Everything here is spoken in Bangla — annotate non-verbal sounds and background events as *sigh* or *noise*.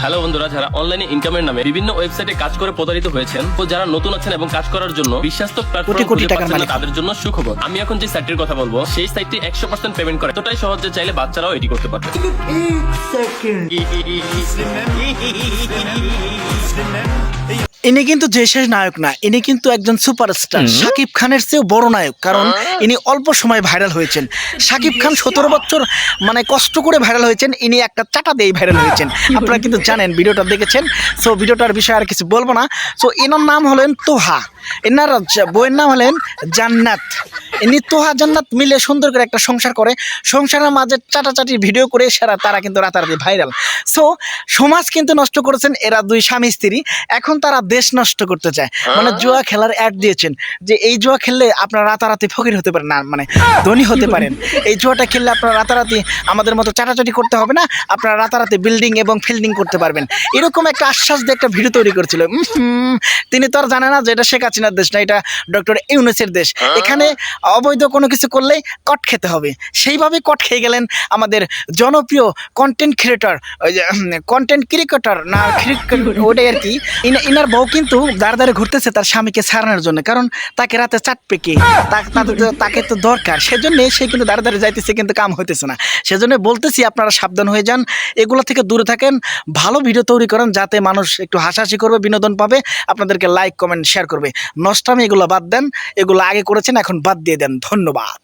হ্যালো বন্ধুরা যারা অনলাইনে ইনকামের নামে বিভিন্ন ওয়েবসাইটে কাজ করে প্রতারিত হয়েছেন তো যারা নতুন আছেন এবং কাজ করার জন্য বিশ্বাস্ত প্ল্যাটফর্ম কোটি কোটি খুঁজে পাচ্ছেন না তাদের জন্য সুখবর আমি এখন যে সাইটটির কথা বলব সেই সাইটটি একশো পার্সেন্ট পেমেন্ট করে এতটাই সহজে যে চাইলে বাচ্চারাও এটি করতে পারবে ইনি কিন্তু যে শেষ নায়ক না ইনি কিন্তু একজন সুপারস্টার। সাকিব খানের চেয়েও বড় নায়ক কারণ ইনি অল্প সময় ভাইরাল হয়েছেন। সাকিব খান সতেরো বছর মানে কষ্ট করে ভাইরাল হয়েছেন ইনি একটা চাটা দিয়েই ভাইরাল হয়েছেন। আপনারা কিন্তু জানেন ভিডিওটা দেখেছেন সো ভিডিওটার বিষয়ে আর কিছু বলব না। সো এনার নাম হলেন তোহা এনার বইয়ের নাম হলেন জান্নাত। ইনি তোহা জান্নাত মিলে সুন্দর করে একটা সংসার করে। সংসারের মাঝে চাটাচাটি ভিডিও করে সেরা তারা কিন্তু রাতারাতি ভাইরাল সো সমাজ কিন্তু নষ্ট করেছেন এরা দুই স্বামী স্ত্রী। এখন তারা দেশ নষ্ট করতে চায়। মানে জুয়া খেলার অ্যাড দিয়েছেন যে এই জুয়া খেললে আপনারা রাতারাতি ফকির হতে পারেন। না মানে ধনী হতে পারেন। এই জুয়াটা খেললে আপনারা রাতারাতি আমাদের মতো চাটাচাটি করতে হবে না। আপনারা রাতারাতি বিল্ডিং এবং ফিল্ডিং করতে পারবেন। এরকম একটা আশ্বাস দিয়ে একটা ভিডিও তৈরি করছিল। তিনি তো আর জানে না যে এটা শেখ হাসিনার দেশ না এটা ডক্টর ইউনুসের দেশ। এখানে অবৈধ কোনো কিছু করলেই কট খেতে হবে। সেইভাবে কট খেয়ে গেলেন আমাদের জনপ্রিয় কন্টেন্ট ক্রিয়েটর কন্টেন্ট ক্রিকেটার না ক্রিকেট *laughs* ওটাই আর কি। ইনা- ইনার বউ কিন্তু দাঁড় দাঁড়ে ঘুরতেছে তার স্বামীকে ছাড়ানোর জন্য কারণ তাকে রাতে চাটবে কে? তা- তাকে তো দরকার। সেজন্য সে কিন্তু দাঁড়ে দাঁড়িয়ে যাইতেছে কিন্তু কাম হইতেছে না। সেজন্য বলতেছি আপনারা সাবধান হয়ে যান এগুলো থেকে দূরে থাকেন ভালো ভিডিও তৈরি করেন যাতে মানুষ একটু হাসাহাসি করবে বিনোদন পাবে আপনাদেরকে লাইক কমেন্ট শেয়ার করবে। নষ্টামি এগুলো বাদ দেন এগুলো আগে করেছেন এখন বাদ দিয়ে দেন ধন্যবাদ।